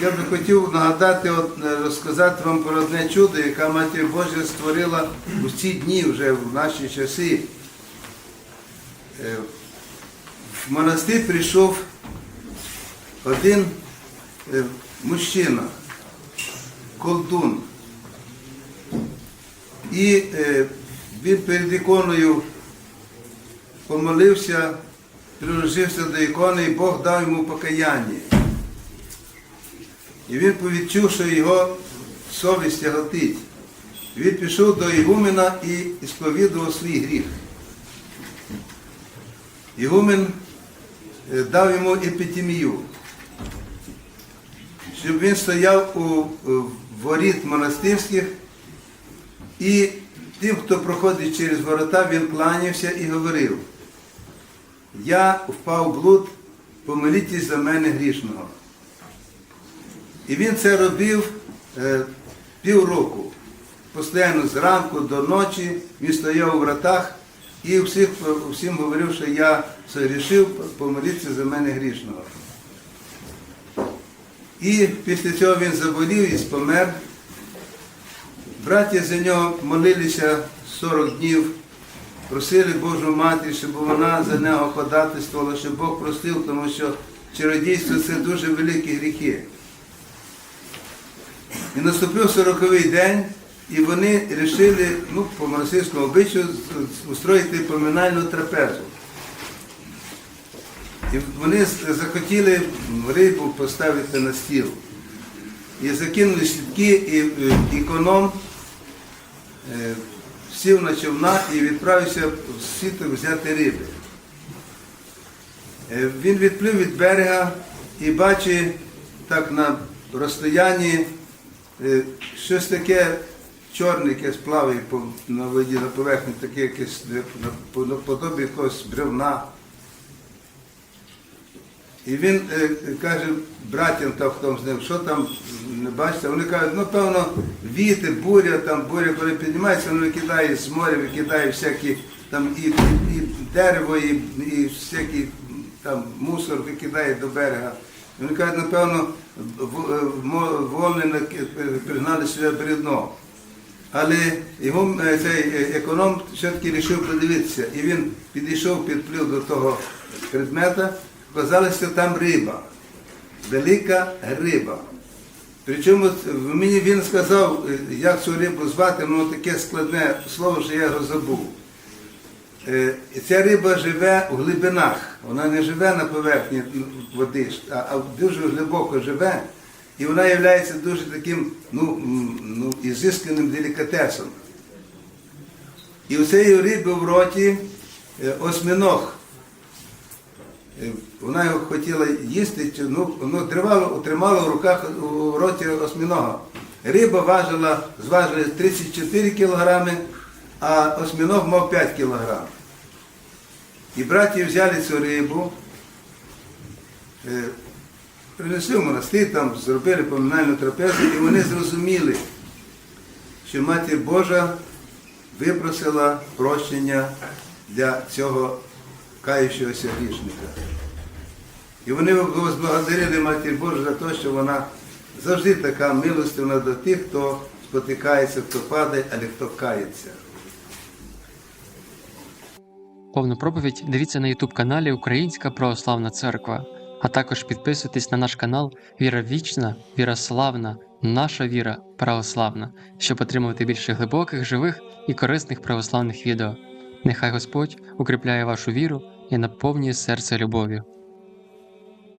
Я би хотів нагадати, от, е, розказати вам про одне чудо, яке Матір Божа створила у ці дні вже в наші часи. Е, В монастир прийшов один е, мужчина, колдун. І він перед іконою помолився, приложився до ікони, і Бог дав йому покаяння. І він повідчув, що його совість тяготить. Він пішов до Ігумена і сповідував свій гріх. Ігумен е, дав йому епітемію, щоб він стояв у воріт монастирських і тим, хто проходить через ворота, він кланявся і говорив, я впав в блуд, помолітесь за мене грішного. І він це робив е, півроку. Постійно зранку до ночі він стояв у вратах і всіх, всім говорив, що я согрішив, помоліться за мене грішного. І після цього він заболів і помер. Браття за нього молилися 40 днів, просили Божу Матір, щоб вона за нього ходатайствувала, щоб Бог простив, тому що чародійство це дуже великі гріхи. І наступив 40-й день, і вони вирішили, ну, по монастирському обичаю, устроїти поминальну трапезу. І вони захотіли рибу поставити на стіл. І закинули сітки, і економ е, сів на човна і відправився в сіток взяти риби. Е, Він відплив від берега і бачить так на розстоянні щось таке чорне, якесь плаває на воді, на поверхні, таке якесь е, наподобі якогось бревна. І він е, каже братям, там, хто з ним, що там не бачите, вони кажуть, ну певно, вітер, буря, там буря, коли піднімається, він викидає з моря, викидає всякі там і, і дерево, і, і всякий там мусор викидає до берега. Вони кажуть, напевно, в- е, мо- волни наки- пригнали себе брідно. Але його е, цей е, економ все-таки вирішив подивитися. І він підійшов, підплив до того предмета, оказалася там риба. Велика риба. Причому е, мені він сказав, як цю рибу звати, ну таке складне слово, що я його забув. Е, Ця риба живе у глибинах, вона не живе на поверхні води, а дуже глибоко живе. І вона є дуже таким ну, ну, ізисканим делікатесом. І у цієї риби в роті е, осьминог. Е, Вона його хотіла їсти, ну, ну, тримала, тримала в руках у роті осьминога. Риба важила, зважила 34 кілограми, а осьминог мав 5 кілограм. І браті взяли цю рибу, е, принесли в монастир, там зробили поминальну трапезу, і вони зрозуміли, що Матір Божа випросила прощення для цього каючогося грішника. І вони возблагодарили Матір Божу за те, що вона завжди така милостивна до тих, хто спотикається, хто падає, але хто кається. Повну проповідь дивіться на Ютуб каналі Українська Православна Церква, а також підписуйтесь на наш канал Віра Вічна, Віра Славна, Наша Віра Православна, щоб отримувати більше глибоких, живих і корисних православних відео. Нехай Господь укріпляє вашу віру і наповнює серце любов'ю.